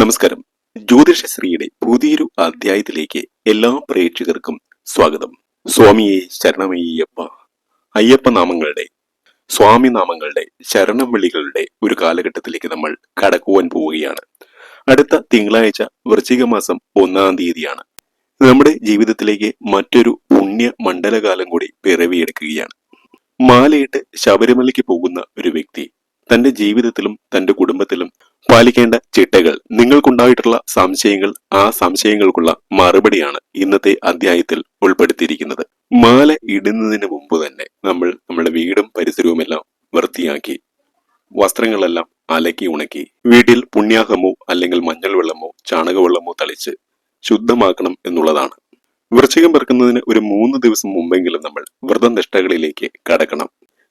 നമസ്കാരം. ജ്യോതിഷശ്രീയുടെ പുതിയൊരു അധ്യായത്തിലേക്ക് എല്ലാ പ്രേക്ഷകർക്കും സ്വാഗതം. സ്വാമിയെ ശരണമയ്യപ്പ. അയ്യപ്പ നാമങ്ങളുടെ സ്വാമി നാമങ്ങളുടെ ശരണം വിളികളുടെ ഒരു കാലഘട്ടത്തിലേക്ക് നമ്മൾ കടക്കുവാൻ പോവുകയാണ്. അടുത്ത തിങ്കളാഴ്ച വൃശ്ചിക മാസം ഒന്നാം തീയതിയാണ്. നമ്മുടെ ജീവിതത്തിലേക്ക് മറ്റൊരു പുണ്യ മണ്ഡലകാലം കൂടി പിറവിയെടുക്കുകയാണ്. മാലയിട്ട് ശബരിമലയ്ക്ക് പോകുന്ന ഒരു വ്യക്തി തന്റെ ജീവിതത്തിലും തന്റെ കുടുംബത്തിലും പാലിക്കേണ്ട ചിട്ടകൾ നിങ്ങൾക്കുണ്ടായിട്ടുള്ള സംശയങ്ങൾ ആ സംശയങ്ങൾക്കുള്ള മറുപടിയാണ് ഇന്നത്തെ അധ്യായത്തിൽ ഉൾപ്പെടുത്തിയിരിക്കുന്നത്. മാല ഇടുന്നതിന് മുമ്പ് തന്നെ നമ്മൾ നമ്മുടെ വീടും പരിസരവും എല്ലാം വൃത്തിയാക്കി വസ്ത്രങ്ങളെല്ലാം അലക്കി ഉണക്കി വീട്ടിൽ പുണ്യാഹമോ അല്ലെങ്കിൽ മഞ്ഞൾ വെള്ളമോ ചാണകവെള്ളമോ തളിച്ച് ശുദ്ധമാക്കണം എന്നുള്ളതാണ്. വൃശ്ചികം പിറക്കുന്നതിന് ഒരു മൂന്ന് ദിവസം മുമ്പെങ്കിലും നമ്മൾ വ്രതനിഷ്ഠകളിലേക്ക് കടക്കണം.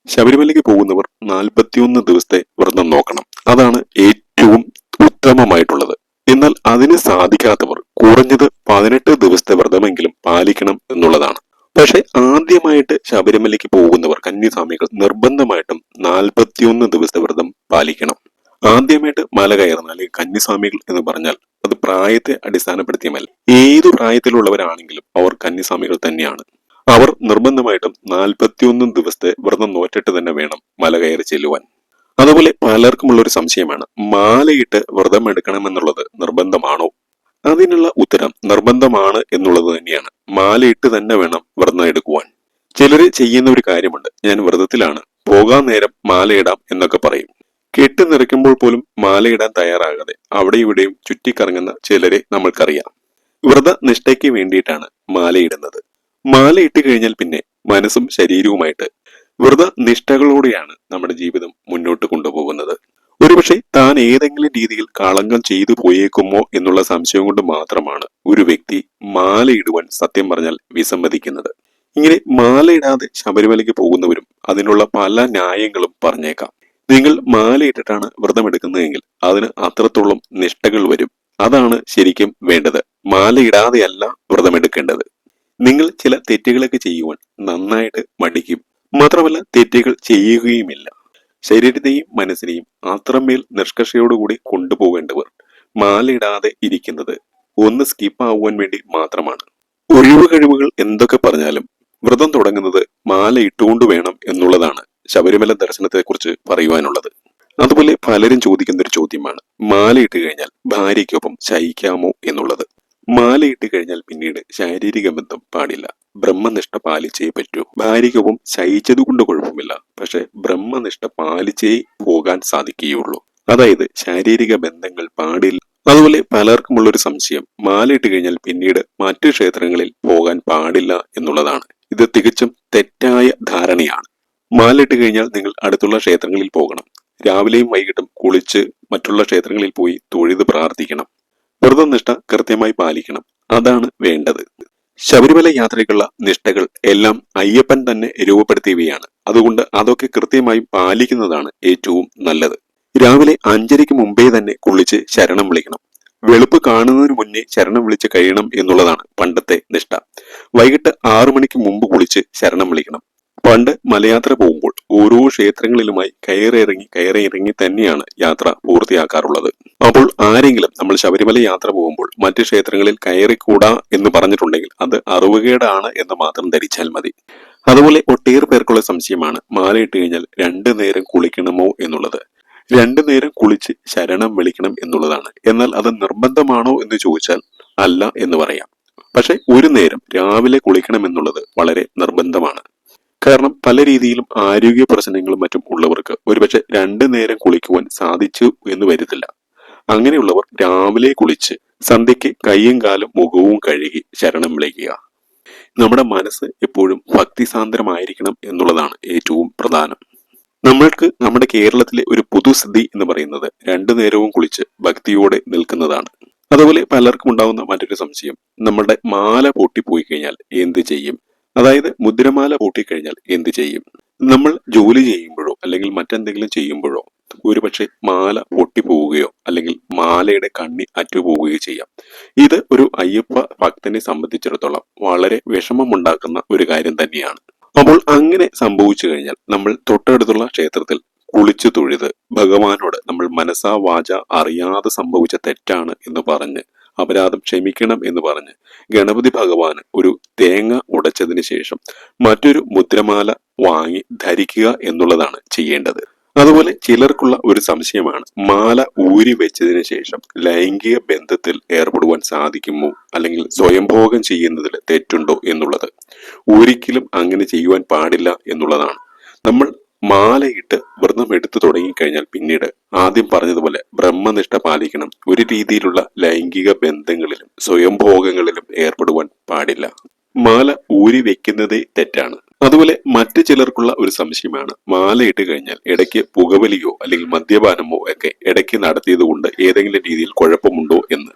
ശബരിമലയ്ക്ക് പോകുന്നവർ നാൽപ്പത്തിയൊന്ന് ദിവസത്തെ വ്രതം നോക്കണം. അതാണ് ഏറ്റവും ഉത്തമമായിട്ടുള്ളത്. എന്നാൽ അതിന് സാധിക്കാത്തവർ കുറഞ്ഞത് പതിനെട്ട് ദിവസത്തെ വ്രതമെങ്കിലും പാലിക്കണം എന്നുള്ളതാണ്. പക്ഷെ ആദ്യമായിട്ട് ശബരിമലയ്ക്ക് പോകുന്നവർ കന്യാസ്വാമികൾ നിർബന്ധമായിട്ടും നാൽപ്പത്തിയൊന്ന് ദിവസത്തെ വ്രതം പാലിക്കണം. ആദ്യമായിട്ട് മല കയറുന്ന അല്ലെങ്കിൽ കന്യാസ്വാമികൾ എന്ന് പറഞ്ഞാൽ അത് പ്രായത്തെ അടിസ്ഥാനപ്പെടുത്തിയമല്ല. ഏതു പ്രായത്തിലുള്ളവരാണെങ്കിലും അവർ കന്യാസ്വാമികൾ തന്നെയാണ്. അവർ നിർബന്ധമായിട്ടും നാൽപ്പത്തിയൊന്ന് ദിവസത്തെ വ്രതം നോറ്റിട്ട് തന്നെ വേണം മല കയറി ചെല്ലുവാൻ. അതുപോലെ പലർക്കുമുള്ള ഒരു സംശയമാണ് മാലയിട്ട് വ്രതം എടുക്കണം എന്നുള്ളത് നിർബന്ധമാണോ? അതിനുള്ള ഉത്തരം നിർബന്ധമാണ് എന്നുള്ളത് തന്നെയാണ്. മാലയിട്ട് തന്നെ വേണം വ്രതം എടുക്കുവാൻ. ചിലർ ചെയ്യുന്ന ഒരു കാര്യമുണ്ട് ഞാൻ വ്രതത്തിലാണ് പോകാൻ നേരം മാലയിടാം എന്നൊക്കെ പറയും. കെട്ട് നിറയ്ക്കുമ്പോൾ പോലും മാലയിടാൻ തയ്യാറാകാതെ അവിടെ ഇവിടെയും ചുറ്റിക്കറങ്ങുന്ന ചിലരെ നമ്മൾക്കറിയാം. വ്രത നിഷ്ഠയ്ക്ക് വേണ്ടിയിട്ടാണ് മാലയിടുന്നത്. മാലയിട്ട് കഴിഞ്ഞാൽ പിന്നെ മനസ്സും ശരീരവുമായിട്ട് വ്രത നിഷ്ഠകളോടെയാണ് നമ്മുടെ ജീവിതം മുന്നോട്ട് കൊണ്ടുപോകുന്നത്. ഒരുപക്ഷെ താൻ ഏതെങ്കിലും രീതിയിൽ കളങ്കം ചെയ്തു പോയേക്കുമോ എന്നുള്ള സംശയം കൊണ്ട് മാത്രമാണ് ഒരു വ്യക്തി മാലയിടുവാൻ സത്യം പറഞ്ഞാൽ വിസമ്മതിക്കുന്നത്. ഇങ്ങനെ മാലയിടാതെ ശബരിമലയ്ക്ക് പോകുന്നവരും അതിനുള്ള പല ന്യായങ്ങളും പറഞ്ഞേക്കാം. നിങ്ങൾ മാലയിട്ടിട്ടാണ് വ്രതമെടുക്കുന്നതെങ്കിൽ അതിന് അത്രത്തോളം നിഷ്ഠകൾ വരും. അതാണ് ശരിക്കും വേണ്ടത്. മാലയിടാതെയല്ല വ്രതമെടുക്കേണ്ടത് നിങ്ങൾ ചില തെറ്റുകളൊക്കെ ചെയ്യുവാൻ നന്നായിട്ട് മടിക്കും. മാത്രമല്ല തെറ്റുകൾ ചെയ്യുകയുമില്ല. ശരീരത്തെയും മനസ്സിനെയും അത്രമേൽ നിഷ്കർഷയോടുകൂടി കൊണ്ടുപോകേണ്ടവർ മാലയിടാതെ ഇരിക്കുന്നത് ഒന്ന് സ്കിപ്പ് ആവുവാൻ വേണ്ടി മാത്രമാണ്. ഒഴിവ് കഴിവുകൾ എന്തൊക്കെ പറഞ്ഞാലും വ്രതം തുടങ്ങുന്നത് മാല ഇട്ടുകൊണ്ട് വേണം എന്നുള്ളതാണ് ശബരിമല ദർശനത്തെക്കുറിച്ച് പറയുവാനുള്ളത്. അതുപോലെ പലരും ചോദിക്കുന്ന ഒരു ചോദ്യമാണ് മാല ഇട്ട് കഴിഞ്ഞാൽ ഭാര്യയ്ക്കൊപ്പം ശയിക്കാമോ എന്നുള്ളത്. മാലയിട്ട് കഴിഞ്ഞാൽ പിന്നീട് ശാരീരിക ബന്ധം പാടില്ല. ബ്രഹ്മനിഷ്ഠ പാലിച്ചേ പറ്റൂ. ഭാരികവും ശയിച്ചത് കൊണ്ട് കുഴപ്പമില്ല. പക്ഷെ ബ്രഹ്മനിഷ്ഠ പാലിച്ചേ പോകാൻ സാധിക്കുകയുള്ളൂ. അതായത് ശാരീരിക ബന്ധങ്ങൾ പാടില്ല. അതുപോലെ പലർക്കുമുള്ള ഒരു സംശയം മാലയിട്ട് കഴിഞ്ഞാൽ പിന്നീട് മറ്റു ക്ഷേത്രങ്ങളിൽ പോകാൻ പാടില്ല എന്നുള്ളതാണ്. ഇത് തികച്ചും തെറ്റായ ധാരണയാണ്. മാലയിട്ട് കഴിഞ്ഞാൽ നിങ്ങൾ അടുത്തുള്ള ക്ഷേത്രങ്ങളിൽ പോകണം. രാവിലെയും വൈകിട്ടും കുളിച്ച് മറ്റുള്ള ക്ഷേത്രങ്ങളിൽ പോയി തൊഴുത് പ്രാർത്ഥിക്കണം. വ്രതനിഷ്ഠ കൃത്യമായി പാലിക്കണം. അതാണ് വേണ്ടത്. ശബരിമല യാത്രയ്ക്കുള്ള നിഷ്ഠകൾ എല്ലാം അയ്യപ്പൻ തന്നെ രൂപപ്പെടുത്തിയവയാണ്. അതുകൊണ്ട് അതൊക്കെ കൃത്യമായി പാലിക്കുന്നതാണ് ഏറ്റവും നല്ലത്. രാവിലെ അഞ്ചരയ്ക്ക് മുമ്പേ തന്നെ കുളിച്ച് ശരണം വിളിക്കണം. വെളുപ്പ് കാണുന്നതിന് മുന്നേ ശരണം വിളിച്ച് കഴിയണം എന്നുള്ളതാണ് പണ്ടത്തെ നിഷ്ഠ. വൈകിട്ട് ആറു മണിക്ക് മുമ്പ് കുളിച്ച് ശരണം വിളിക്കണം. പണ്ട് മലയാത്ര പോകുമ്പോൾ ഓരോ ക്ഷേത്രങ്ങളിലുമായി കയറിയിറങ്ങി കയറിയിറങ്ങി തന്നെയാണ് യാത്ര പൂർത്തിയാക്കാറുള്ളത്. അപ്പോൾ ആരെങ്കിലും നമ്മൾ ശബരിമല യാത്ര പോകുമ്പോൾ മറ്റ് ക്ഷേത്രങ്ങളിൽ കയറിക്കൂടാ എന്ന് പറഞ്ഞിട്ടുണ്ടെങ്കിൽ അത് അറിവുകേടാണ് എന്ന് മാത്രം ധരിച്ചാൽ മതി. അതുപോലെ ഒട്ടേറെ പേർക്കുള്ള സംശയമാണ് മാലയിട്ട് കഴിഞ്ഞാൽ രണ്ടു നേരം കുളിക്കണമോ എന്നുള്ളത്. രണ്ടു നേരം കുളിച്ച് ശരണം വിളിക്കണം എന്നുള്ളതാണ്. എന്നാൽ അത് നിർബന്ധമാണോ എന്ന് ചോദിച്ചാൽ അല്ല എന്ന് പറയാം. പക്ഷെ ഒരു നേരം രാവിലെ കുളിക്കണം എന്നുള്ളത് വളരെ നിർബന്ധമാണ്. കാരണം പല രീതിയിലും ആരോഗ്യ പ്രശ്നങ്ങളും മറ്റും ഉള്ളവർക്ക് ഒരുപക്ഷെ രണ്ടു നേരം കുളിക്കുവാൻ സാധിച്ചു എന്ന് വരുന്നില്ല. അങ്ങനെയുള്ളവർ രാവിലെ കുളിച്ച് സന്ധ്യയ്ക്ക് കൈയും കാലും മുഖവും കഴുകി ശരണം വിളിക്കുക. നമ്മുടെ മനസ്സ് എപ്പോഴും ഭക്തിസാന്ദ്രമായിരിക്കണം എന്നുള്ളതാണ് ഏറ്റവും പ്രധാനം. നമ്മൾക്ക് നമ്മുടെ കേരളത്തിലെ ഒരു പുതുസ്ഥിതി എന്ന് പറയുന്നത് രണ്ടു നേരവും കുളിച്ച് ഭക്തിയോടെ നിൽക്കുന്നതാണ്. അതുപോലെ പലർക്കും ഉണ്ടാകുന്ന മറ്റൊരു സംശയം നമ്മുടെ മാല പൊട്ടിപ്പോയി കഴിഞ്ഞാൽ എന്ത് ചെയ്യും? അതായത് മുദ്രമാല പൂട്ടിക്കഴിഞ്ഞാൽ എന്ത് ചെയ്യും? നമ്മൾ ജോലി ചെയ്യുമ്പോഴോ അല്ലെങ്കിൽ മറ്റെന്തെങ്കിലും ചെയ്യുമ്പോഴോ ഒരുപക്ഷെ മാല പൊട്ടിപ്പോവുകയോ അല്ലെങ്കിൽ മാലയുടെ കണ്ണി അറ്റുപോവുകയോ ചെയ്യാം. ഇത് ഒരു അയ്യപ്പ ഭക്തനെ സംബന്ധിച്ചിടത്തോളം വളരെ വിഷമമുണ്ടാക്കുന്ന ഒരു കാര്യം തന്നെയാണ്. അപ്പോൾ അങ്ങനെ സംഭവിച്ചു കഴിഞ്ഞാൽ നമ്മൾ തൊട്ടടുത്തുള്ള ക്ഷേത്രത്തിൽ കുളിച്ചു തൊഴുത് ഭഗവാനോട് നമ്മൾ മനസ്സാ വാച അറിയാതെ സംഭവിച്ച തെറ്റാണ് എന്ന് പറഞ്ഞ് അപരാധം ക്ഷമിക്കണം എന്ന് പറഞ്ഞ് ഗണപതി ഭഗവാന് ഒരു തേങ്ങ ഉടച്ചതിന് ശേഷം മറ്റൊരു മുദ്രമാല വാങ്ങി ധരിക്കുക എന്നുള്ളതാണ് ചെയ്യേണ്ടത്. അതുപോലെ ചിലർക്കുള്ള ഒരു സംശയമാണ് മാല ഊരി വെച്ചതിന് ശേഷം ലൈംഗിക ബന്ധത്തിൽ ഏർപ്പെടുവാൻ സാധിക്കുമോ? അല്ലെങ്കിൽ സ്വയംഭോഗം ചെയ്യുന്നതിൽ തെറ്റുണ്ടോ എന്നുള്ളത്. ഒരിക്കലും അങ്ങനെ ചെയ്യുവാൻ പാടില്ല എന്നുള്ളതാണ്. നമ്മൾ മാലയിട്ട് വ്രതം എടുത്തു തുടങ്ങിക്കഴിഞ്ഞാൽ പിന്നീട് ആദ്യം പറഞ്ഞതുപോലെ ബ്രഹ്മനിഷ്ഠ പാലിക്കണം. ഒരു രീതിയിലുള്ള ലൈംഗിക ബന്ധങ്ങളിലും സ്വയംഭോഗങ്ങളിലും ഏർപ്പെടുവാൻ പാടില്ല. മാല ഊരി വെക്കുന്നതേ തെറ്റാണ്. അതുപോലെ മറ്റു ചിലർക്കുള്ള ഒരു സംശയമാണ്. മാലയിട്ട് കഴിഞ്ഞാൽ ഇടയ്ക്ക് പുകവലിയോ അല്ലെങ്കിൽ മദ്യപാനമോ ഒക്കെ ഇടയ്ക്ക് നടത്തിയത് കൊണ്ട് ഏതെങ്കിലും രീതിയിൽ കുഴപ്പമുണ്ടോ എന്ന്.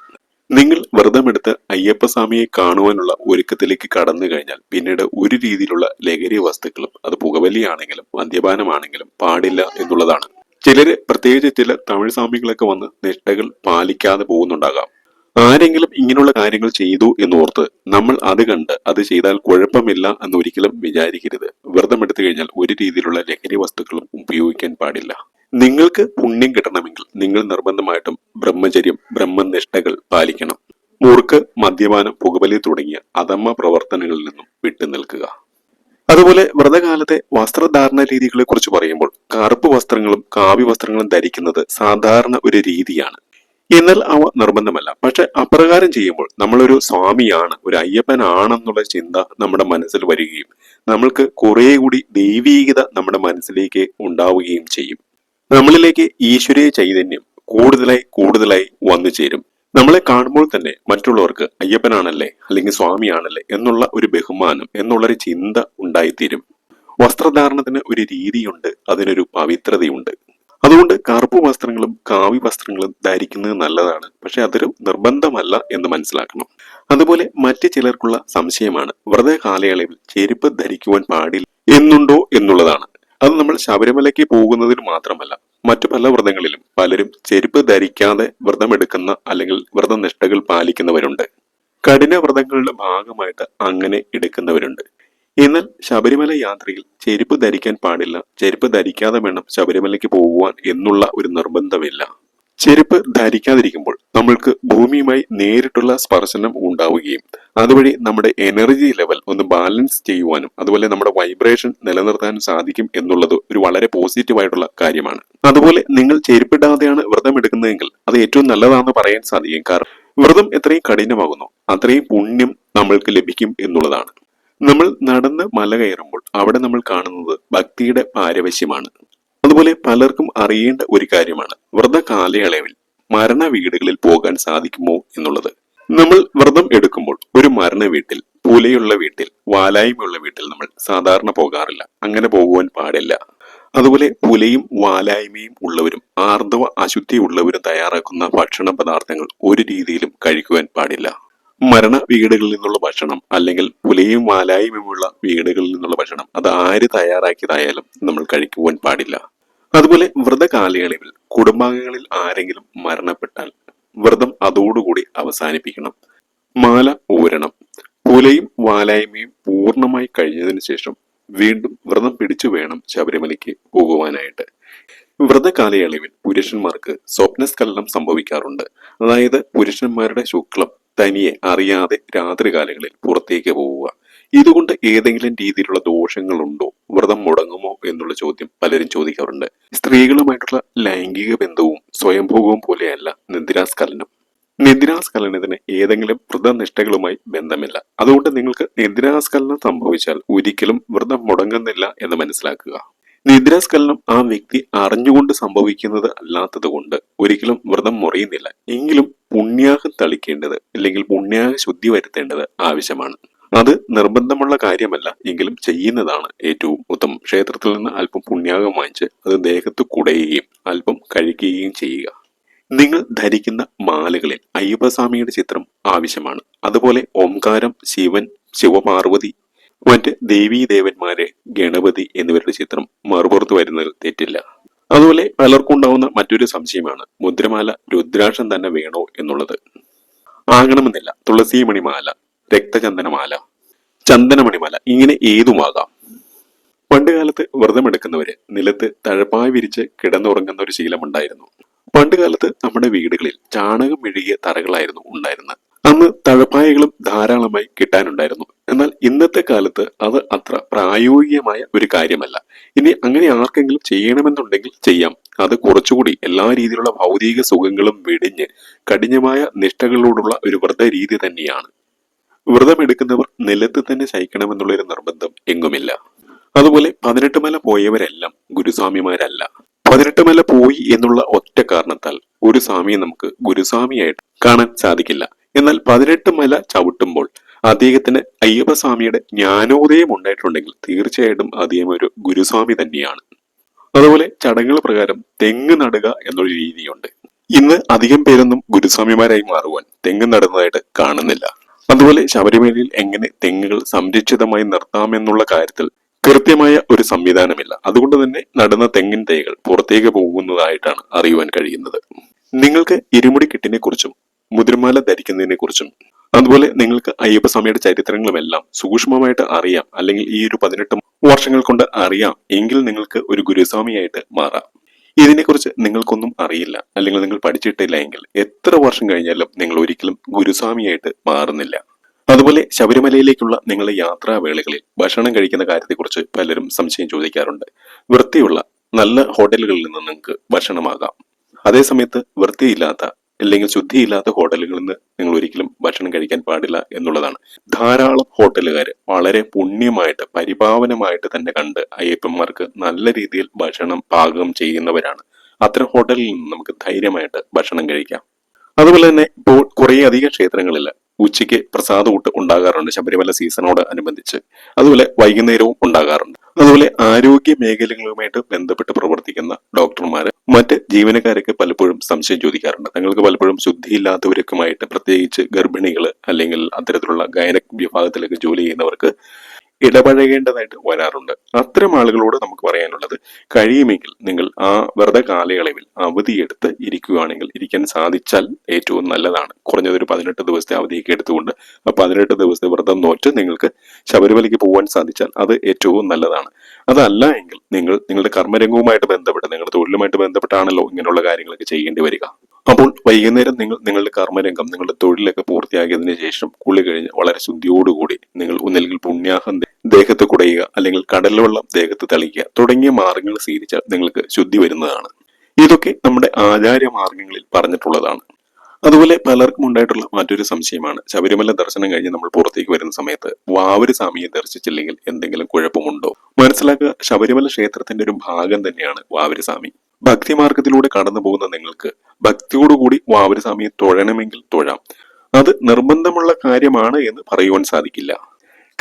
നിങ്ങൾ വ്രതമെടുത്ത് അയ്യപ്പസ്വാമിയെ കാണുവാനുള്ള ഒരുക്കത്തിലേക്ക് കടന്നു കഴിഞ്ഞാൽ പിന്നീട് ഒരു രീതിയിലുള്ള ലഹരി വസ്തുക്കളും അത് പുകവലിയാണെങ്കിലും മദ്യപാനമാണെങ്കിലും പാടില്ല എന്നുള്ളതാണ്. ചിലര് പ്രത്യേകിച്ച് ചില തമിഴ് സ്വാമികളൊക്കെ വന്ന് നിഷ്ഠകൾ പാലിക്കാതെ പോകുന്നുണ്ടാകാം. ആരെങ്കിലും ഇങ്ങനെയുള്ള കാര്യങ്ങൾ ചെയ്തു എന്നോർത്ത് നമ്മൾ അത് കണ്ട് അത് ചെയ്താൽ കുഴപ്പമില്ല എന്ന് ഒരിക്കലും വിചാരിക്കരുത്. വ്രതമെടുത്തു കഴിഞ്ഞാൽ ഒരു രീതിയിലുള്ള ലഹരി വസ്തുക്കളും ഉപയോഗിക്കാൻ പാടില്ല. നിങ്ങൾക്ക് പുണ്യം കിട്ടണമെങ്കിൽ നിങ്ങൾ നിർബന്ധമായിട്ടും ബ്രഹ്മചര്യം ബ്രഹ്മനിഷ്ഠകൾ പാലിക്കണം. മൂർക്ക് മദ്യപാനം പുകവലി തുടങ്ങിയ അധമ്മ പ്രവർത്തനങ്ങളിൽ നിന്നും വിട്ടു നിൽക്കുക. അതുപോലെ വ്രതകാലത്തെ വസ്ത്രധാരണ രീതികളെ കുറിച്ച് പറയുമ്പോൾ കറുപ്പ് വസ്ത്രങ്ങളും കാവ്യ വസ്ത്രങ്ങളും ധരിക്കുന്നത് സാധാരണ ഒരു രീതിയാണ്. എന്നാൽ അവ നിർബന്ധമല്ല. പക്ഷെ അപ്രകാരം ചെയ്യുമ്പോൾ നമ്മളൊരു സ്വാമിയാണ് ഒരു അയ്യപ്പനാണെന്നുള്ള ചിന്ത നമ്മുടെ മനസ്സിൽ വരികയും നമ്മൾക്ക് കുറെ കൂടി ദൈവീകത നമ്മുടെ മനസ്സിലേക്ക് ഉണ്ടാവുകയും ചെയ്യും. നമ്മളിലേക്ക് ഈശ്വരീയ ചൈതന്യം കൂടുതലായി കൂടുതലായി വന്നു ചേരും. നമ്മളെ കാണുമ്പോൾ തന്നെ മറ്റുള്ളവർക്ക് അയ്യപ്പനാണല്ലേ അല്ലെങ്കിൽ സ്വാമിയാണല്ലേ എന്നുള്ള ഒരു ബഹുമാനം എന്നുള്ളൊരു ചിന്ത ഉണ്ടായിത്തീരും. വസ്ത്രധാരണത്തിന് ഒരു രീതിയുണ്ട് അതിനൊരു പവിത്രതയുണ്ട്. അതുകൊണ്ട് കറുപ്പ് വസ്ത്രങ്ങളും കാവി വസ്ത്രങ്ങളും ധരിക്കുന്നത് നല്ലതാണ് പക്ഷെ അതൊരു നിർബന്ധമല്ല എന്ന് മനസ്സിലാക്കണം. അതുപോലെ മറ്റു ചിലർക്കുള്ള സംശയമാണ് വ്രത കാലയളവിൽ ചെരുപ്പ് ധരിക്കുവാൻ പാടില്ല എന്നുണ്ടോ എന്നുള്ളതാണ്. അത് നമ്മൾ ശബരിമലയ്ക്ക് പോകുന്നതിന് മാത്രമല്ല മറ്റു പല വ്രതങ്ങളിലും പലരും ചെരുപ്പ് ധരിക്കാതെ വ്രതമെടുക്കുന്ന അല്ലെങ്കിൽ വ്രതനിഷ്ഠകൾ പാലിക്കുന്നവരുണ്ട്. കഠിന വ്രതങ്ങളുടെ ഭാഗമായിട്ട് അങ്ങനെ എടുക്കുന്നവരുണ്ട്. എന്നാൽ ശബരിമല യാത്രയിൽ ചെരുപ്പ് ധരിക്കാൻ പാടില്ല ചെരുപ്പ് ധരിക്കാതെ വേണം ശബരിമലയ്ക്ക് പോകുവാൻ എന്നുള്ള ഒരു നിർബന്ധമില്ല. ചെരുപ്പ് ധരിക്കാതിരിക്കുമ്പോൾ നമ്മൾക്ക് ഭൂമിയുമായി നേരിട്ടുള്ള സ്പർശനം ഉണ്ടാവുകയും അതുവഴി നമ്മുടെ എനർജി ലെവൽ ഒന്ന് ബാലൻസ് ചെയ്യുവാനും അതുപോലെ നമ്മുടെ വൈബ്രേഷൻ നിലനിർത്താനും സാധിക്കും എന്നുള്ളത് ഒരു വളരെ പോസിറ്റീവായിട്ടുള്ള കാര്യമാണ്. അതുപോലെ നിങ്ങൾ ചെരുപ്പിടാതെയാണ് വ്രതം എടുക്കുന്നതെങ്കിൽ അത് ഏറ്റവും നല്ലതാണെന്ന് പറയാൻ സാധിക്കും. കാരണം വ്രതം എത്രയും കഠിനമാകുന്നു. അത്രയും പുണ്യം നമ്മൾക്ക് ലഭിക്കും എന്നുള്ളതാണ്. നമ്മൾ നടന്ന് മല കയറുമ്പോൾ അവിടെ നമ്മൾ കാണുന്നത് ഭക്തിയുടെ പാരവശ്യമാണ്. അതുപോലെ പലർക്കും അറിയേണ്ട ഒരു കാര്യമാണ്. വ്രത കാലയളവിൽ മരണ വീടുകളിൽ പോകാൻ സാധിക്കുമോ എന്നുള്ളത്. നമ്മൾ വ്രതം എടുക്കുമ്പോൾ ഒരു മരണ വീട്ടിൽ പുലയുള്ള വീട്ടിൽ വാലായ്മയുള്ള വീട്ടിൽ നമ്മൾ സാധാരണ പോകാറില്ല. അങ്ങനെ പോകുവാൻ പാടില്ല. അതുപോലെ പുലയും വാലായ്മയും ഉള്ളവരും ആർദവ അശുദ്ധി ഉള്ളവരും തയ്യാറാക്കുന്ന ഭക്ഷണ പദാർത്ഥങ്ങൾ ഒരു രീതിയിലും കഴിക്കുവാൻ പാടില്ല. മരണ വീടുകളിൽ നിന്നുള്ള ഭക്ഷണം അല്ലെങ്കിൽ പുലയും മാലായുമുള്ള വീടുകളിൽ നിന്നുള്ള ഭക്ഷണം അത് ആര് തയ്യാറാക്കിയതായാലും നമ്മൾ കഴിക്കുവാൻ പാടില്ല. അതുപോലെ വ്രത കാലയളവിൽ കുടുംബാംഗങ്ങളിൽ ആരെങ്കിലും മരണപ്പെട്ടാൽ വ്രതം അതോടുകൂടി അവസാനിപ്പിക്കണം. മാല ഊരണം. പുലയും വാലായ്മയും പൂർണമായി കഴിഞ്ഞതിന് ശേഷം വീണ്ടും വ്രതം പിടിച്ചു വേണം ശബരിമലയ്ക്ക് പോകുവാനായിട്ട്. വ്രതകാലയളവിൽ പുരുഷന്മാർക്ക് സ്വപ്നസ്ഖലനം സംഭവിക്കാറുണ്ട്. അതായത് പുരുഷന്മാരുടെ ശുക്ലം തനിയെ അറിയാതെ രാത്രികാലങ്ങളിൽ പുറത്തേക്ക് പോവുക. ഇതുകൊണ്ട് ഏതെങ്കിലും രീതിയിലുള്ള ദോഷങ്ങളുണ്ടോ? വ്രതം മുടങ്ങുമോ എന്നുള്ള ചോദ്യം പലരും ചോദിക്കാറുണ്ട്. സ്ത്രീകളുമായിട്ടുള്ള ലൈംഗിക ബന്ധവും സ്വയംഭോഗവും പോലെയല്ല നിദ്രാസ്ഖലനം. നിദ്രാസ്ഖലനത്തിന് ഏതെങ്കിലും വ്രതനിഷ്ഠകളുമായി ബന്ധമില്ല. അതുകൊണ്ട് നിങ്ങൾക്ക് നിദ്രാസ്ഖലനം സംഭവിച്ചാൽ ഒരിക്കലും വ്രതം മുടങ്ങുന്നില്ല എന്ന് മനസ്സിലാക്കുക. നിദ്രാസ്ഖലനം ആ വ്യക്തി അറിഞ്ഞുകൊണ്ട് സംഭവിക്കുന്നത് അല്ലാത്തത് കൊണ്ട് ഒരിക്കലും വ്രതം മുറിയുന്നില്ല. എങ്കിലും പുണ്യാഹം തളിക്കേണ്ടത് അല്ലെങ്കിൽ പുണ്യാഹ ശുദ്ധി വരുത്തേണ്ടത് ആവശ്യമാണ്. അത് നിർബന്ധമുള്ള കാര്യമല്ല എങ്കിലും ചെയ്യുന്നതാണ് ഏറ്റവും ഉത്തമം. ക്ഷേത്രത്തിൽ നിന്ന് അല്പം പുണ്യാഹം വാങ്ങിച്ച് അത് ദേഹത്ത് കുടയുകയും അല്പം കഴിക്കുകയും ചെയ്യുക. നിങ്ങൾ ധരിക്കുന്ന മാലകളിൽ അയ്യപ്പസ്വാമിയുടെ ചിത്രം ആവശ്യമാണ്. അതുപോലെ ഓംകാരം ശിവൻ ശിവപാർവതി മറ്റ് ദേവീദേവന്മാരെ ഗണപതി എന്നിവരുടെ ചിത്രം മറുപുറത്ത് വരുന്നതിൽ തെറ്റില്ല. അതുപോലെ പലർക്കും ഉണ്ടാവുന്ന മറ്റൊരു സംശയമാണ് മുദ്രമാല രുദ്രാക്ഷം തന്നെ വേണോ എന്നുള്ളത്. ആകണമെന്നില്ല. തുളസിമണിമാല രക്തചന്ദനമാല ചന്ദനമണിമാല ഇങ്ങനെ ഏതുമാകാം പണ്ടുകാലത്ത് വ്രതമെടുക്കുന്നവര് നിലത്ത് തഴപ്പായി വിരിച്ച് കിടന്നുറങ്ങുന്ന ഒരു ശീലമുണ്ടായിരുന്നു. പണ്ടുകാലത്ത് നമ്മുടെ വീടുകളിൽ ചാണകം മെഴുകിയ തറകളായിരുന്നു ഉണ്ടായിരുന്നത്. അന്ന് തഴപ്പായകളും ധാരാളമായി കിട്ടാനുണ്ടായിരുന്നു. എന്നാൽ ഇന്നത്തെ കാലത്ത് അത് അത്ര പ്രായോഗികമായ ഒരു കാര്യമല്ല. ഇനി അങ്ങനെ ആർക്കെങ്കിലും ചെയ്യണമെന്നുണ്ടെങ്കിൽ ചെയ്യാം. അത് കുറച്ചുകൂടി എല്ലാ രീതിയിലുള്ള ഭൗതിക സുഖങ്ങളും വെടിഞ്ഞ് കഠിനമായ നിഷ്ഠകളോടുള്ള ഒരു വ്രത രീതി തന്നെയാണ്. വ്രതമെടുക്കുന്നവർ നിലത്ത് തന്നെ ശയിക്കണമെന്നുള്ള ഒരു നിർബന്ധം എങ്ങുമില്ല. അതുപോലെ പതിനെട്ട് മല പോയവരെല്ലാം ഗുരുസ്വാമിമാരല്ല. പതിനെട്ട് മല പോയി എന്നുള്ള ഒറ്റ കാരണത്താൽ ഒരു സ്വാമിയെ നമുക്ക് ഗുരുസ്വാമിയായിട്ട് കാണാൻ സാധിക്കില്ല. എന്നാൽ പതിനെട്ട് മല ചവിട്ടുമ്പോൾ അദ്ദേഹത്തിന് അയ്യപ്പസ്വാമിയുടെ ജ്ഞാനോദയം ഉണ്ടായിട്ടുണ്ടെങ്കിൽ തീർച്ചയായിട്ടും അദ്ദേഹം ഒരു ഗുരുസ്വാമി തന്നെയാണ്. അതുപോലെ ചടങ്ങുകൾ പ്രകാരം തെങ്ങ് നടുക എന്നൊരു രീതിയുണ്ട്. ഇന്ന് അധികം പേരൊന്നും ഗുരുസ്വാമിമാരായി മാറുവാൻ തെങ്ങ് നടുന്നതായിട്ട് കാണുന്നില്ല. അതുപോലെ ശബരിമലയിൽ എങ്ങനെ തെങ്ങുകൾ സംരക്ഷിതമായി നിർത്താമെന്നുള്ള കാര്യത്തിൽ കൃത്യമായ ഒരു സംവിധാനമില്ല. അതുകൊണ്ട് തന്നെ നടുന്ന തെങ്ങിൻ തൈകൾ പുറത്തേക്ക് പോകുന്നതായിട്ടാണ് അറിയുവാൻ കഴിയുന്നത്. നിങ്ങൾക്ക് ഇരുമുടി കെട്ടിനെ കുറിച്ചും മുതിർമാല ധരിക്കുന്നതിനെ കുറിച്ചും അതുപോലെ നിങ്ങൾക്ക് അയ്യപ്പസ്വാമിയുടെ ചരിത്രങ്ങളുമെല്ലാം സൂക്ഷ്മമായിട്ട് അറിയാം അല്ലെങ്കിൽ ഈ ഒരു പതിനെട്ട് വർഷങ്ങൾ കൊണ്ട് അറിയാം എങ്കിൽ നിങ്ങൾക്ക് ഒരു ഗുരുസ്വാമിയായിട്ട് മാറാം. ഇതിനെക്കുറിച്ച് നിങ്ങൾക്കൊന്നും അറിയില്ല അല്ലെങ്കിൽ നിങ്ങൾ പഠിച്ചിട്ടില്ല എങ്കിൽ എത്ര വർഷം കഴിഞ്ഞാലും നിങ്ങൾ ഒരിക്കലും ഗുരുസ്വാമിയായിട്ട് മാറുന്നില്ല. അതുപോലെ ശബരിമലയിലേക്കുള്ള നിങ്ങളുടെ യാത്രാവേളകളിൽ ഭക്ഷണം കഴിക്കുന്ന കാര്യത്തെക്കുറിച്ച് പലരും സംശയം ചോദിക്കാറുണ്ട്. വൃത്തിയുള്ള നല്ല ഹോട്ടലുകളിൽ നിന്ന് നിങ്ങൾക്ക് ഭക്ഷണമാകാം. അതേസമയത്ത് വൃത്തിയില്ലാത്ത അല്ലെങ്കിൽ ശുദ്ധിയില്ലാത്ത ഹോട്ടലുകളിൽ നിന്ന് നിങ്ങൾ ഒരിക്കലും ഭക്ഷണം കഴിക്കാൻ പാടില്ല എന്നുള്ളതാണ്. ധാരാളം ഹോട്ടലുകാർ വളരെ പുണ്യമായിട്ട് പരിപാവനമായിട്ട് തന്നെ കണ്ട് അയ്യപ്പന്മാർക്ക് നല്ല രീതിയിൽ ഭക്ഷണം പാകം ചെയ്യുന്നവരാണ്. അത്തരം ഹോട്ടലിൽ നിന്ന് നമുക്ക് ധൈര്യമായിട്ട് ഭക്ഷണം കഴിക്കാം. അതുപോലെ തന്നെ ഇപ്പോൾ കുറേ അധികം ക്ഷേത്രങ്ങളിൽ ഉച്ചയ്ക്ക് പ്രസാദ ഊട്ട് ഉണ്ടാകാറുണ്ട് ശബരിമല സീസണോട് അനുബന്ധിച്ച്. അതുപോലെ വൈകുന്നേരവും ഉണ്ടാകാറുണ്ട്. അതുപോലെ ആരോഗ്യ മേഖലകളുമായിട്ട് ബന്ധപ്പെട്ട് പ്രവർത്തിക്കുന്ന ഡോക്ടർമാർ മറ്റ് ജീവനക്കാരൊക്കെ പലപ്പോഴും സംശയം ചോദിക്കാറുണ്ട്. തങ്ങൾക്ക് പലപ്പോഴും ശുദ്ധിയില്ലാത്തവർക്കുമായിട്ട് പ്രത്യേകിച്ച് ഗർഭിണികൾ അല്ലെങ്കിൽ അത്തരത്തിലുള്ള ഗൈനക് വിഭാഗത്തിലൊക്കെ ജോലി ചെയ്യുന്നവർക്ക് ഇടപഴകേണ്ടതായിട്ട് വരാറുണ്ട്. അത്തരം ആളുകളോട് നമുക്ക് പറയാനുള്ളത് കഴിയുമെങ്കിൽ നിങ്ങൾ ആ വെറുതെ കാലയളവിൽ അവധിയെടുത്ത് ഇരിക്കുകയാണെങ്കിൽ ഇരിക്കാൻ സാധിച്ചാൽ ഏറ്റവും നല്ലതാണ്. കുറഞ്ഞത് ഒരു പതിനെട്ട് ദിവസത്തെ അവധിയൊക്കെ എടുത്തുകൊണ്ട് ആ പതിനെട്ട് ദിവസത്തെ വ്രതം നോറ്റ് നിങ്ങൾക്ക് ശബരിമലയ്ക്ക് പോകാൻ സാധിച്ചാൽ അത് ഏറ്റവും നല്ലതാണ്. അതല്ല എങ്കിൽ നിങ്ങൾ നിങ്ങളുടെ കർമ്മരംഗവുമായിട്ട് ബന്ധപ്പെട്ട് നിങ്ങളുടെ തൊഴിലുമായിട്ട് ബന്ധപ്പെട്ടാണല്ലോ ഇങ്ങനെയുള്ള കാര്യങ്ങളൊക്കെ ചെയ്യേണ്ടി വരിക. അപ്പോൾ വൈകുന്നേരം നിങ്ങൾ നിങ്ങളുടെ കർമ്മരംഗം നിങ്ങളുടെ തൊഴിലൊക്കെ പൂർത്തിയാക്കിയതിനു ശേഷം കുളി കഴിഞ്ഞ് വളരെ ശുദ്ധിയോടുകൂടി നിങ്ങൾ ഒന്നില്ലെങ്കിൽ പുണ്യാഹം ദേഹത്ത് കുടയുക അല്ലെങ്കിൽ കടൽവെള്ളം ദേഹത്ത് തളിക്കുക തുടങ്ങിയ മാർഗങ്ങൾ സ്വീകരിച്ചാൽ നിങ്ങൾക്ക് ശുദ്ധി വരുന്നതാണ്. ഇതൊക്കെ നമ്മുടെ ആചാര്യ മാർഗങ്ങളിൽ പറഞ്ഞിട്ടുള്ളതാണ്. അതുപോലെ പലർക്കും ഉണ്ടായിട്ടുള്ള മറ്റൊരു സംശയമാണ്. ശബരിമല ദർശനം കഴിഞ്ഞ് നമ്മൾ പുറത്തേക്ക് വരുന്ന സമയത്ത് വാവര് സ്വാമിയെ ദർശിച്ചില്ലെങ്കിൽ എന്തെങ്കിലും കുഴപ്പമുണ്ടോ? മനസ്സിലാക്കുക ശബരിമല ക്ഷേത്രത്തിന്റെ ഒരു ഭാഗം തന്നെയാണ് വാവര് സ്വാമി. ഭക്തിമാർഗത്തിലൂടെ കടന്നു പോകുന്ന നിങ്ങൾക്ക് ഭക്തിയോടുകൂടി വാവര് സ്വാമിയെ തൊഴണമെങ്കിൽ തൊഴാം. അത് നിർബന്ധമുള്ള കാര്യമാണ് എന്ന് പറയുവാൻ സാധിക്കില്ല.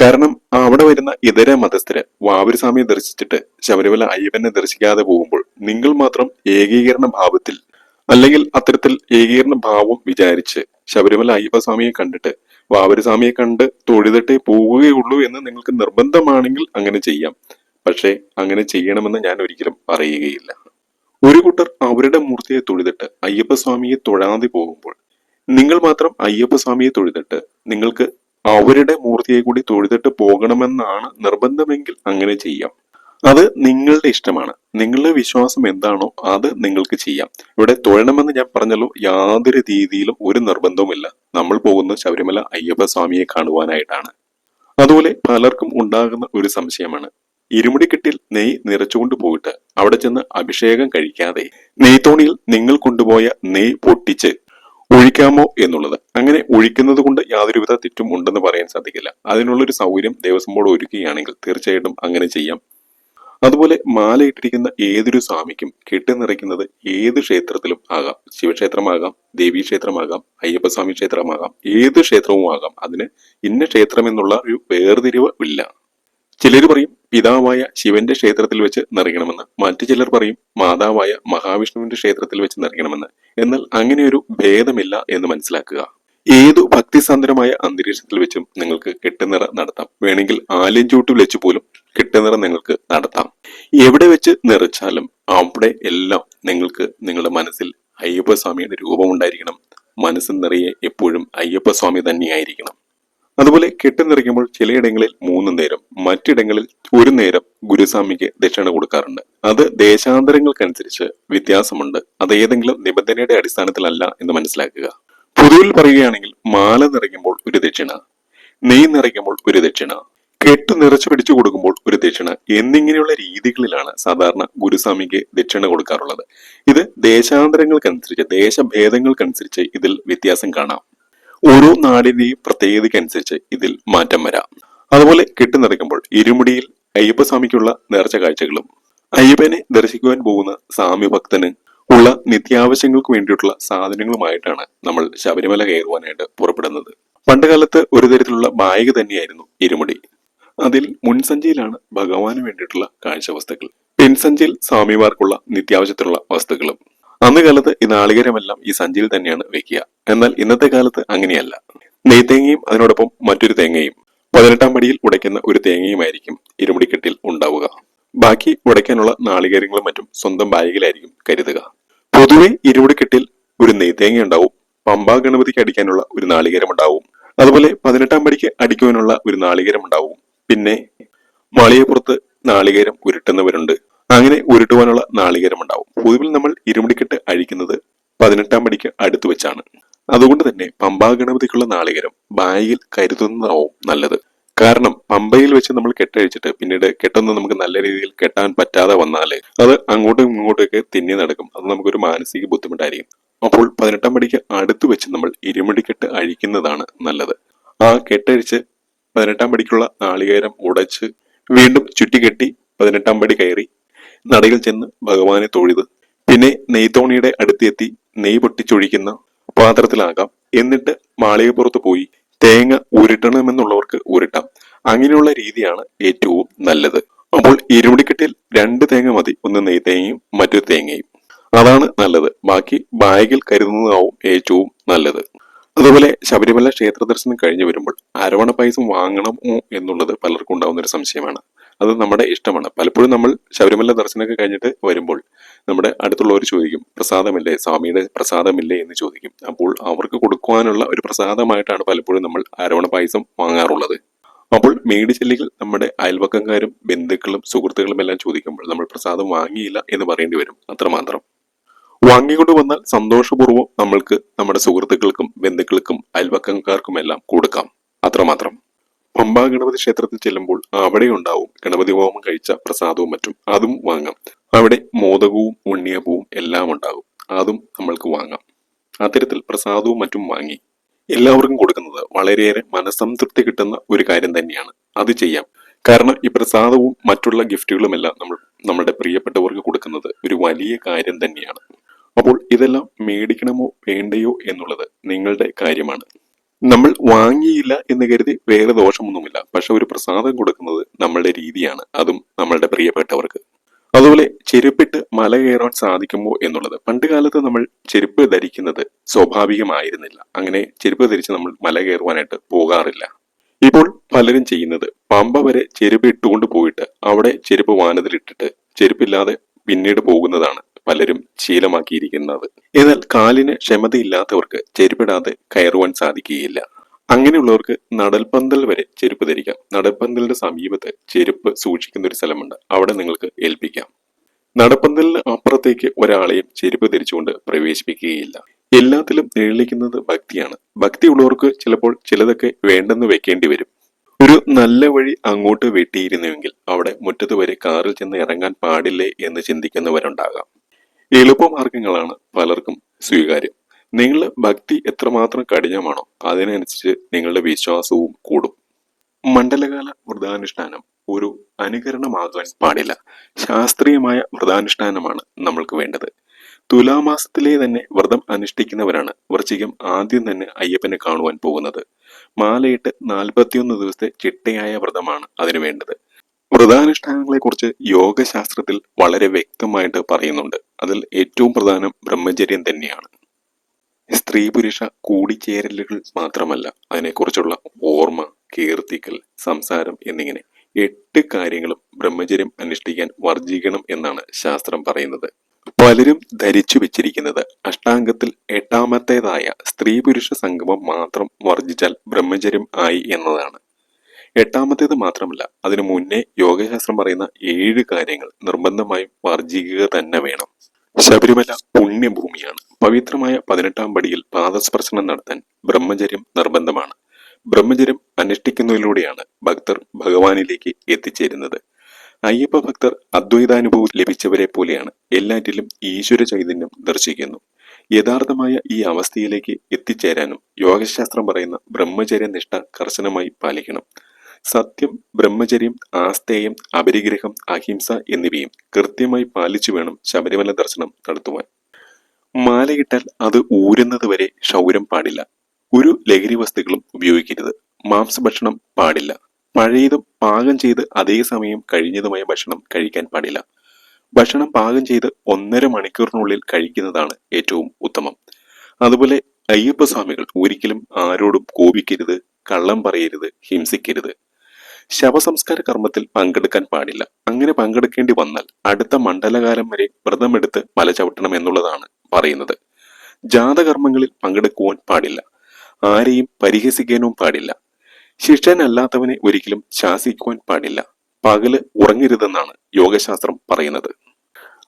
കാരണം അവിടെ വരുന്ന ഇതര മതസ്ഥര് വാവരസ്വാമിയെ ദർശിച്ചിട്ട് ശബരിമല അയ്യപ്പനെ ദർശിക്കാതെ പോകുമ്പോൾ നിങ്ങൾ മാത്രം ഏകീകരണ ഭാവത്തിൽ അല്ലെങ്കിൽ അത്തരത്തിൽ ഏകീകരണ ഭാവം വിചാരിച്ച് ശബരിമല അയ്യപ്പസ്വാമിയെ കണ്ടിട്ട് വാവരസ്വാമിയെ കണ്ട് തൊഴുതിട്ടേ പോവുകയുള്ളൂ എന്ന് നിങ്ങൾക്ക് നിർബന്ധമാണെങ്കിൽ അങ്ങനെ ചെയ്യാം. പക്ഷേ അങ്ങനെ ചെയ്യണമെന്ന് ഞാൻ ഒരിക്കലും പറയുകയില്ല. ഒരു കൂട്ടർ അവരുടെ മൂർത്തിയെ തൊഴുതിട്ട് അയ്യപ്പസ്വാമിയെ തൊഴാതെ പോകുമ്പോൾ നിങ്ങൾ മാത്രം അയ്യപ്പസ്വാമിയെ തൊഴുതിട്ട് നിങ്ങൾക്ക് അവരുടെ മൂർത്തിയെ കൂടി തൊഴുതിട്ട് പോകണമെന്നാണ് നിർബന്ധമെങ്കിൽ അങ്ങനെ ചെയ്യാം. അത് നിങ്ങളുടെ ഇഷ്ടമാണ്. നിങ്ങളുടെ വിശ്വാസം എന്താണോ അത് നിങ്ങൾക്ക് ചെയ്യാം. ഇവിടെ തൊഴണമെന്ന് ഞാൻ പറഞ്ഞല്ലോ യാതൊരു രീതിയിലും ഒരു നിർബന്ധവുമില്ല. നമ്മൾ പോകുന്നത് ശബരിമല അയ്യപ്പ സ്വാമിയെ കാണുവാനായിട്ടാണ്. അതുപോലെ പലർക്കും ഉണ്ടാകുന്ന ഒരു സംശയമാണ്. ഇരുമുടിക്കെട്ടിൽ നെയ് നിറച്ചുകൊണ്ട് പോയിട്ട് അവിടെ ചെന്ന് അഭിഷേകം കഴിക്കാതെ നെയ്ത്തോണിയിൽ നിങ്ങൾ കൊണ്ടുപോയ നെയ് പൊട്ടിച്ച് ഒഴിക്കാമോ എന്നുള്ളത്. അങ്ങനെ ഒഴിക്കുന്നത് കൊണ്ട് യാതൊരുവിധ തെറ്റും ഉണ്ടെന്ന് പറയാൻ സാധിക്കില്ല. അതിനുള്ളൊരു സൗകര്യം ദേവസ്വം ബോർഡ് ഒരുക്കുകയാണെങ്കിൽ തീർച്ചയായിട്ടും അങ്ങനെ ചെയ്യാം. അതുപോലെ മാലയിട്ടിരിക്കുന്ന ഏതൊരു സ്വാമിക്കും കെട്ടി നിറയ്ക്കുന്നത് ഏത് ക്ഷേത്രത്തിലും ആകാം. ശിവക്ഷേത്രമാകാം ദേവീക്ഷേത്രമാകാം അയ്യപ്പസ്വാമി ക്ഷേത്രമാകാം ഏത് ക്ഷേത്രവും ആകാം. അതിന് ഇന്ന ക്ഷേത്രം എന്നുള്ള ഒരു വേർതിരിവ് ഇല്ല. ചിലർ പറയും പിതാവായ ശിവന്റെ ക്ഷേത്രത്തിൽ വെച്ച് നിറയ്ക്കണമെന്ന് മറ്റു ചിലർ പറയും മാതാവായ മഹാവിഷ്ണുവിന്റെ ക്ഷേത്രത്തിൽ വെച്ച് നിറയ്ക്കണമെന്ന് എന്നാൽ അങ്ങനെയൊരു ഭേദമില്ല എന്ന് മനസ്സിലാക്കുക. ഏതു ഭക്തിസാന്ദ്രമായ അന്തരീക്ഷത്തിൽ വെച്ചും നിങ്ങൾക്ക് കെട്ടുനിറ നടത്താം. വേണമെങ്കിൽ ആലിൻചൂട്ടിൽ വെച്ച് പോലും കെട്ടുനിറ നിങ്ങൾക്ക് നടത്താം. എവിടെ വെച്ച് നിറച്ചാലും അവിടെ എല്ലാം നിങ്ങൾക്ക് നിങ്ങളുടെ മനസ്സിൽ അയ്യപ്പസ്വാമിയുടെ രൂപം ഉണ്ടായിരിക്കണം. മനസ്സിൽ നിറയെ എപ്പോഴും അയ്യപ്പസ്വാമി തന്നെയായിരിക്കണം. അതുപോലെ കെട്ട് നിറയ്ക്കുമ്പോൾ ചിലയിടങ്ങളിൽ മൂന്ന് നേരം മറ്റിടങ്ങളിൽ ഒരു നേരം ഗുരുസ്വാമിക്ക് ദക്ഷിണ കൊടുക്കാറുണ്ട്. അത് ദേശാന്തരങ്ങൾക്കനുസരിച്ച് വ്യത്യാസമുണ്ട്. അത് ഏതെങ്കിലും നിബന്ധനയുടെ അടിസ്ഥാനത്തിലല്ല എന്ന് മനസ്സിലാക്കുക. പൊതുവിൽ പറയുകയാണെങ്കിൽ മാല നിറയ്ക്കുമ്പോൾ ഒരു ദക്ഷിണ നെയ് നിറയ്ക്കുമ്പോൾ ഒരു ദക്ഷിണ കെട്ട് നിറച്ചു പിടിച്ചു കൊടുക്കുമ്പോൾ ഒരു ദക്ഷിണ എന്നിങ്ങനെയുള്ള രീതികളിലാണ് സാധാരണ ഗുരുസ്വാമിക്ക് ദക്ഷിണ കൊടുക്കാറുള്ളത്. ഇത് ദേശാന്തരങ്ങൾക്കനുസരിച്ച് ദേശഭേദങ്ങൾക്കനുസരിച്ച് ഇതിൽ വ്യത്യാസം കാണാം. ഓരോ നാടിന്റെയും പ്രത്യേകതയ്ക്കനുസരിച്ച് ഇതിൽ മാറ്റം വരാം. അതുപോലെ കെട്ട് നിറയ്ക്കുമ്പോൾ ഇരുമുടിയിൽ അയ്യപ്പസ്വാമിക്കുള്ള നേർച്ച കാഴ്ചകളും അയ്യപ്പനെ ദർശിക്കുവാൻ പോകുന്ന സ്വാമി ഭക്തന് ഉള്ള നിത്യാവശ്യങ്ങൾക്ക് വേണ്ടിയിട്ടുള്ള സാധനങ്ങളുമായിട്ടാണ് നമ്മൾ ശബരിമല കയറുവാനായിട്ട് പുറപ്പെടുന്നത്. പണ്ടുകാലത്ത് ഒരു തരത്തിലുള്ള ബായിക തന്നെയായിരുന്നു ഇരുമുടി. അതിൽ മുൻസഞ്ചിയിലാണ് ഭഗവാന് വേണ്ടിയിട്ടുള്ള കാഴ്ച വസ്തുക്കൾ. പിൻസഞ്ചിയിൽ സ്വാമിമാർക്കുള്ള നിത്യാവശ്യത്തിലുള്ള വസ്തുക്കളും അന്ന് കാലത്ത് ഈ നാളികരമെല്ലാം ഈ സഞ്ചിയിൽ തന്നെയാണ് വെക്കുക. എന്നാൽ ഇന്നത്തെ കാലത്ത് അങ്ങനെയല്ല. നെയ്ത്തേങ്ങയും അതിനോടൊപ്പം മറ്റൊരു തേങ്ങയും പതിനെട്ടാം പടിയിൽ ഉടയ്ക്കുന്ന ഒരു തേങ്ങയുമായിരിക്കും ഇരുമുടിക്കെട്ടിൽ ഉണ്ടാവുക. ബാക്കി ഉടയ്ക്കാനുള്ള നാളികേരങ്ങളും മറ്റും സ്വന്തം ബാഗിലായിരിക്കും കരുതുക. പൊതുവെ ഇരുമുടിക്കെട്ടിൽ ഒരു നെയ്ത്തേങ്ങ ഉണ്ടാവും. പമ്പാ ഗണപതിക്ക് അടിക്കാനുള്ള ഒരു നാളികേരം ഉണ്ടാവും അതുപോലെ പതിനെട്ടാം പടിക്ക് അടിക്കുവാനുള്ള ഒരു നാളികേരം ഉണ്ടാവും പിന്നെ മാളികപ്പുറത്ത് നാളികേരം ഉരുട്ടുന്നവരുണ്ട്. അങ്ങനെ ഉരുട്ടുവാനുള്ള നാളികേരം ഉണ്ടാവും പൊതുവിൽ നമ്മൾ ഇരുമുടിക്കെട്ട് അഴിക്കുന്നത് പതിനെട്ടാം മണിക്ക് അടുത്തു വെച്ചാണ്. അതുകൊണ്ട് തന്നെ പമ്പാ ഗണപതിക്കുള്ള നാളികേരം ബായിൽ കരുതുന്നതാവും നല്ലത്. കാരണം പമ്പയിൽ വെച്ച് നമ്മൾ കെട്ടഴിച്ചിട്ട് പിന്നീട് കെട്ടൊന്നും നമുക്ക് നല്ല രീതിയിൽ കെട്ടാൻ പറ്റാതെ വന്നാൽ അത് അങ്ങോട്ടും ഇങ്ങോട്ടൊക്കെ തിന്നി നടക്കും. അത് നമുക്കൊരു മാനസിക ബുദ്ധിമുട്ടായിരിക്കും. അപ്പോൾ പതിനെട്ടാം മണിക്ക് അടുത്ത് വെച്ച് നമ്മൾ ഇരുമുടിക്കെട്ട് അഴിക്കുന്നതാണ് നല്ലത്. ആ കെട്ടഴിച്ച് പതിനെട്ടാം പടിക്കുള്ള നാളികേരം ഉടച്ച് വീണ്ടും ചുറ്റിക്കെട്ടി പതിനെട്ടാം പടി കയറി നടയിൽ ചെന്ന് ഭഗവാനെ തൊഴുത്. പിന്നെ നെയ്ത്തോണിയുടെ അടുത്തെത്തി നെയ് പൊട്ടിച്ചൊഴിക്കുന്ന പാത്രത്തിലാകാം. എന്നിട്ട് മാളികപ്പുറത്ത് പോയി തേങ്ങ ഉരുട്ടണമെന്നുള്ളവർക്ക് ഉരുട്ടാം. അങ്ങനെയുള്ള രീതിയാണ് ഏറ്റവും നല്ലത്. അപ്പോൾ ഇരുമുടിക്കെട്ടിൽ രണ്ട് തേങ്ങ മതി. ഒന്ന് നെയ്തേങ്ങയും മറ്റൊരു തേങ്ങയും. അതാണ് നല്ലത്. ബാക്കി ബാഗിൽ കരുതുന്നതാവും ഏറ്റവും നല്ലത്. അതുപോലെ ശബരിമല ക്ഷേത്ര ദർശനം കഴിഞ്ഞു വരുമ്പോൾ അരവണ പൈസ വാങ്ങണമോ എന്നുള്ളത് പലർക്കും ഉണ്ടാവുന്ന ഒരു സംശയമാണ്. അത് നമ്മുടെ ഇഷ്ടമാണ്. പലപ്പോഴും നമ്മൾ ശബരിമല ദർശനമൊക്കെ കഴിഞ്ഞിട്ട് വരുമ്പോൾ നമ്മുടെ അടുത്തുള്ളവർ ചോദിക്കും പ്രസാദമില്ലേ? സ്വാമിയുടെ പ്രസാദമില്ലേ? എന്ന് ചോദിക്കും. അപ്പോൾ അവർക്ക് കൊടുക്കുവാനുള്ള ഒരു പ്രസാദമായിട്ടാണ് പലപ്പോഴും നമ്മൾ ആരോണ പായസം വാങ്ങാറുള്ളത്. അപ്പോൾ മേടിച്ചില്ലെങ്കിൽ നമ്മുടെ അയൽവക്കക്കാരും ബന്ധുക്കളും സുഹൃത്തുക്കളും എല്ലാം ചോദിക്കുമ്പോൾ നമ്മൾ പ്രസാദം വാങ്ങിയില്ല എന്ന് പറയേണ്ടി വരും. അത്രമാത്രം വാങ്ങിക്കൊണ്ട് വന്നാൽ സന്തോഷപൂർവം നമ്മൾക്ക് നമ്മുടെ സുഹൃത്തുക്കൾക്കും ബന്ധുക്കൾക്കും അയൽവക്കക്കാർക്കും എല്ലാം കൊടുക്കാം. അത്രമാത്രം പമ്പാ ഗണപതി ക്ഷേത്രത്തിൽ ചെല്ലുമ്പോൾ അവിടെ ഉണ്ടാവും ഗണപതി ഹോമം കഴിച്ച പ്രസാദവും മറ്റും. അതും വാങ്ങാം. അവിടെ മോദകവും ഉണ്ണിയപ്പവും എല്ലാം ഉണ്ടാകും. അതും നമ്മൾക്ക് വാങ്ങാം. അത്തരത്തിൽ പ്രസാദവും മറ്റും വാങ്ങി എല്ലാവർക്കും കൊടുക്കുന്നത് വളരെയേറെ മനസംതൃപ്തി കിട്ടുന്ന ഒരു കാര്യം തന്നെയാണ്. അത് ചെയ്യാം. കാരണം ഈ പ്രസാദവും മറ്റുള്ള ഗിഫ്റ്റുകളും എല്ലാം നമ്മൾ നമ്മുടെ പ്രിയപ്പെട്ടവർക്ക് കൊടുക്കുന്നത് ഒരു വലിയ കാര്യം തന്നെയാണ്. അപ്പോൾ ഇതെല്ലാം മേടിക്കണമോ വേണ്ടയോ എന്നുള്ളത് നിങ്ങളുടെ കാര്യമാണ്. നമ്മൾ വാങ്ങിയില്ല എന്ന് കരുതി വേറെ ദോഷമൊന്നുമില്ല. പക്ഷെ ഒരു പ്രസാദം കൊടുക്കുന്നത് നമ്മളുടെ രീതിയാണ്. അതും നമ്മളുടെ പ്രിയപ്പെട്ടവർക്ക്. അതുപോലെ ചെരുപ്പിട്ട് മല കയറാൻ സാധിക്കുമോ എന്നുള്ളത്. പണ്ട് കാലത്ത് നമ്മൾ ചെരുപ്പ് ധരിക്കുന്നത് സ്വാഭാവികമായിരുന്നില്ല. അങ്ങനെ ചെരുപ്പ് ധരിച്ച് നമ്മൾ മല കയറുവാനായിട്ട് പോകാറില്ല. ഇപ്പോൾ പലരും ചെയ്യുന്നത് പമ്പ വരെ ചെരുപ്പ് ഇട്ടുകൊണ്ട് പോയിട്ട് അവിടെ ചെരുപ്പ് വാനതിലിട്ടിട്ട് ചെരുപ്പില്ലാതെ പിന്നീട് പോകുന്നതാണ്. പലരും ശീലമാക്കിയിരിക്കുന്നത്. എന്നാൽ കാലിന് ക്ഷമതയില്ലാത്തവർക്ക് ചെരുപ്പിടാതെ കയറുവാൻ സാധിക്കുകയില്ല. അങ്ങനെയുള്ളവർക്ക് നടൽപന്തൽ വരെ ചെരുപ്പ് ധരിക്കാം. നടൽപന്തലിന്റെ സമീപത്ത് ചെരുപ്പ് സൂക്ഷിക്കുന്ന ഒരു സ്ഥലമുണ്ട്. അവിടെ നിങ്ങൾക്ക് ഏൽപ്പിക്കാം. നടപ്പന്തലിന് അപ്പുറത്തേക്ക് ഒരാളെയും ചെരുപ്പ് ധരിച്ചുകൊണ്ട് പ്രവേശിപ്പിക്കുകയില്ല. എല്ലാത്തിലും നിഴലിക്കുന്നത് ഭക്തിയാണ്. ഭക്തി ഉള്ളവർക്ക് ചിലപ്പോൾ ചിലതൊക്കെ വേണ്ടെന്ന് വെക്കേണ്ടി വരും. ഒരു നല്ല വഴി അങ്ങോട്ട് വെട്ടിയിരുന്നുവെങ്കിൽ അവിടെ മുറ്റത്ത് വരെ കാറിൽ ചെന്ന് ഇറങ്ങാൻ പാടില്ലേ എന്ന് ചിന്തിക്കുന്നവരുണ്ടാകാം. എളുപ്പമാർഗങ്ങളാണ് പലർക്കും സ്വീകാര്യം. നിങ്ങളുടെ ഭക്തി എത്രമാത്രം കഠിനമാണോ അതിനനുസരിച്ച് നിങ്ങളുടെ വിശ്വാസവും കൂടും. മണ്ഡലകാല വ്രതാനുഷ്ഠാനം ഒരു അനുകരണമാകാൻ പാടില്ല. ശാസ്ത്രീയമായ വ്രതാനുഷ്ഠാനമാണ് നമ്മൾക്ക് വേണ്ടത്. തുലാമാസത്തിലെ തന്നെ വ്രതം അനുഷ്ഠിക്കുന്നവരാണ് വൃശ്ചികം ആദ്യം തന്നെ അയ്യപ്പനെ കാണുവാൻ പോകുന്നത്. മാലയിട്ട് നാൽപ്പത്തിയൊന്ന് ദിവസത്തെ ചിട്ടയായ വ്രതമാണ് അതിനു വേണ്ടത്. വ്രതാനുഷ്ഠാനങ്ങളെ കുറിച്ച് യോഗശാസ്ത്രത്തിൽ വളരെ വ്യക്തമായിട്ട് പറയുന്നുണ്ട്. അതിൽ ഏറ്റവും പ്രധാനം ബ്രഹ്മചര്യം തന്നെയാണ്. സ്ത്രീ പുരുഷ കൂടിച്ചേരലുകൾ മാത്രമല്ല അതിനെക്കുറിച്ചുള്ള ഓർമ്മ കീർത്തിക്കൽ സംസാരം എന്നിങ്ങനെ എട്ട് കാര്യങ്ങളും ബ്രഹ്മചര്യം അനുഷ്ഠിക്കാൻ വർജിക്കണം എന്നാണ് ശാസ്ത്രം പറയുന്നത്. പലരും ധരിച്ചു വെച്ചിരിക്കുന്നത് അഷ്ടാംഗത്തിൽ എട്ടാമത്തേതായ സ്ത്രീ പുരുഷ സംഗമം മാത്രം വർജിച്ചാൽ ബ്രഹ്മചര്യം ആയി എന്നതാണ്. എട്ടാമത്തേത് മാത്രമല്ല അതിനു മുന്നേ യോഗശാസ്ത്രം പറയുന്ന ഏഴ് കാര്യങ്ങൾ നിർബന്ധമായും വർജിക്കുക തന്നെ വേണം. ശബരിമല പുണ്യഭൂമിയാണ്. പവിത്രമായ പതിനെട്ടാം പടിയിൽ പാദസ്പർശനം നടത്താൻ ബ്രഹ്മചര്യം നിർബന്ധമാണ്. ബ്രഹ്മചര്യം അനുഷ്ഠിക്കുന്നതിലൂടെയാണ് ഭക്തർ ഭഗവാനിലേക്ക് എത്തിച്ചേരുന്നത്. അയ്യപ്പ ഭക്തർ അദ്വൈതാനുഭവം ലഭിച്ചവരെ പോലെയാണ് എല്ലാറ്റിലും ഈശ്വര ചൈതന്യം ദർശിക്കുന്നു. യഥാർത്ഥമായ ഈ അവസ്ഥയിലേക്ക് എത്തിച്ചേരാനും യോഗശാസ്ത്രം പറയുന്ന ബ്രഹ്മചര്യ നിഷ്ഠ കർശനമായി പാലിക്കണം. സത്യം ബ്രഹ്മചര്യം ആസ്തേയം അപരിഗ്രഹം അഹിംസ എന്നിവയും കൃത്യമായി പാലിച്ചു വേണം ശബരിമല ദർശനം നടത്തുവാൻ. മാലയിട്ടാൽ അത് ഊരുന്നത് വരെ ക്ഷൗരം പാടില്ല. ഒരു ലഹരി വസ്തുക്കളും ഉപയോഗിക്കരുത്. മാംസഭക്ഷണം പാടില്ല. പഴയതും പാകം ചെയ്ത് അതേസമയം കഴിഞ്ഞതുമായ ഭക്ഷണം കഴിക്കാൻ പാടില്ല. ഭക്ഷണം പാകം ചെയ്ത് ഒന്നര മണിക്കൂറിനുള്ളിൽ കഴിക്കുന്നതാണ് ഏറ്റവും ഉത്തമം. അതുപോലെ അയ്യപ്പസ്വാമികൾ ഒരിക്കലും ആരോടും കോപിക്കരുത് കള്ളം പറയരുത് ഹിംസിക്കരുത്. ശവസംസ്കാര കർമ്മത്തിൽ പങ്കെടുക്കാൻ പാടില്ല. അങ്ങനെ പങ്കെടുക്കേണ്ടി വന്നാൽ അടുത്ത മണ്ഡലകാലം വരെ വ്രതമെടുത്ത് മല ചവിട്ടണം എന്നുള്ളതാണ് പറയുന്നത്. ജാതകർമ്മങ്ങളിൽ പങ്കെടുക്കുവാൻ പാടില്ല. ആരെയും പരിഹസിക്കാനും പാടില്ല. ശിഷ്യനല്ലാത്തവനെ ഒരിക്കലും ശാസിക്കുവാൻ പാടില്ല. പകൽ ഉറങ്ങരുതെന്നാണ് യോഗശാസ്ത്രം പറയുന്നത്.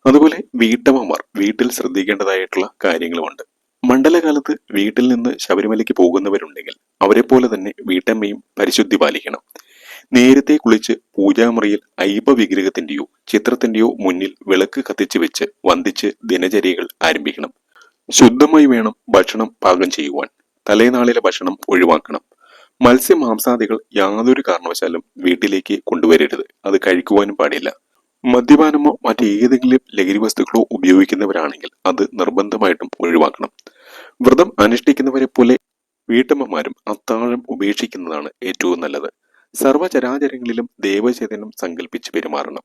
അതുപോലെ വീട്ടമ്മമാർ വീട്ടിൽ ശ്രദ്ധിക്കേണ്ടതായിട്ടുള്ള കാര്യങ്ങളുമുണ്ട്. മണ്ഡലകാലത്ത് വീട്ടിൽ നിന്ന് ശബരിമലയ്ക്ക് പോകുന്നവരുണ്ടെങ്കിൽ അവരെ പോലെ തന്നെ വീട്ടമ്മയും പരിശുദ്ധി പാലിക്കണം. നേരത്തെ കുളിച്ച് പൂജാമുറിയിൽ അയ്യപ്പ വിഗ്രഹത്തിന്റെയോ ചിത്രത്തിന്റെയോ മുന്നിൽ വിളക്ക് കത്തിച്ചു വെച്ച് വന്ദിച്ച് ദിനചര്യകൾ ആരംഭിക്കണം. ശുദ്ധമായി വേണം ഭക്ഷണം പാകം ചെയ്യുവാൻ. തലേനാളിലെ ഭക്ഷണം ഒഴിവാക്കണം. മത്സ്യമാംസാദികൾ യാതൊരു കാരണവശാലും വീട്ടിലേക്ക് കൊണ്ടുവരരുത്. അത് കഴിക്കുവാനും പാടില്ല. മദ്യപാനമോ മറ്റേതെങ്കിലും ലഹരി വസ്തുക്കളോ ഉപയോഗിക്കുന്നവരാണെങ്കിൽ അത് നിർബന്ധമായിട്ടും ഒഴിവാക്കണം. വ്രതം അനുഷ്ഠിക്കുന്നവരെ പോലെ വീട്ടമ്മമാരും അത്താഴം ഉപേക്ഷിക്കുന്നതാണ് ഏറ്റവും നല്ലത്. സർവചരാചരങ്ങളിലും ദേവചേതനം സങ്കല്പിച്ച് പെരുമാറണം.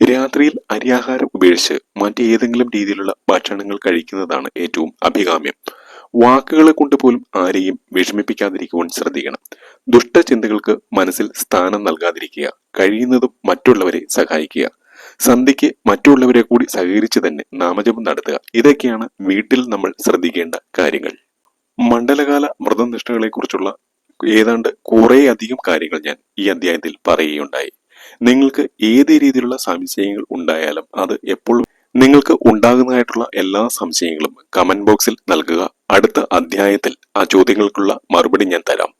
രാത്രിയിൽ അരിയാഹാരം ഉപേക്ഷിച്ച് മറ്റേതെങ്കിലും രീതിയിലുള്ള ഭക്ഷണങ്ങൾ കഴിക്കുന്നതാണ് ഏറ്റവും അഭികാമ്യം. വാക്കുകളെ കൊണ്ട് പോലും ആരെയും വിഷമിപ്പിക്കാതിരിക്കുവാൻ ശ്രദ്ധിക്കണം. ദുഷ്ടചിന്തകൾക്ക് മനസ്സിൽ സ്ഥാനം നൽകാതിരിക്കുക കഴിയുന്നതും മറ്റുള്ളവരെ സഹായിക്കുക. സന്ധ്യയ്ക്ക് മറ്റുള്ളവരെ കൂടി സഹകരിച്ച് തന്നെ നാമജപം നടത്തുക ഇതൊക്കെയാണ് വീട്ടിൽ നമ്മൾ ശ്രദ്ധിക്കേണ്ട കാര്യങ്ങൾ. മണ്ഡലകാല വ്രതനിഷ്ഠകളെ കുറിച്ചുള്ള ഏതാണ്ട് കുറേ അധികം കാര്യങ്ങൾ ഞാൻ ഈ അധ്യായത്തിൽ പറയുകയുണ്ടായി. നിങ്ങൾക്ക് ഏത് രീതിയിലുള്ള സംശയങ്ങൾ ഉണ്ടായാലും അത് എപ്പോഴും നിങ്ങൾക്ക് ഉണ്ടാകുന്നതായിട്ടുള്ള എല്ലാ സംശയങ്ങളും കമന്റ് ബോക്സിൽ നൽകുക. അടുത്ത അധ്യായത്തിൽ ആ ചോദ്യങ്ങൾക്കുള്ള മറുപടി ഞാൻ തരാം.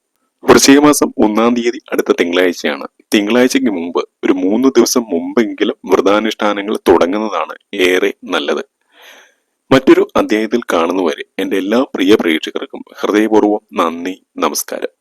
വൃശ്ചിക മാസം ഒന്നാം തീയതി അടുത്ത തിങ്കളാഴ്ചയാണ്. തിങ്കളാഴ്ചയ്ക്ക് മുമ്പ് ഒരു മൂന്ന് ദിവസം മുമ്പെങ്കിലും വ്രതാനുഷ്ഠാനങ്ങൾ തുടങ്ങുന്നതാണ് ഏറെ നല്ലത്. മറ്റൊരു അധ്യായത്തിൽ കാണുന്നവരെ എന്റെ എല്ലാ പ്രിയ പ്രേക്ഷകർക്കും ഹൃദയപൂർവം നന്ദി നമസ്കാരം.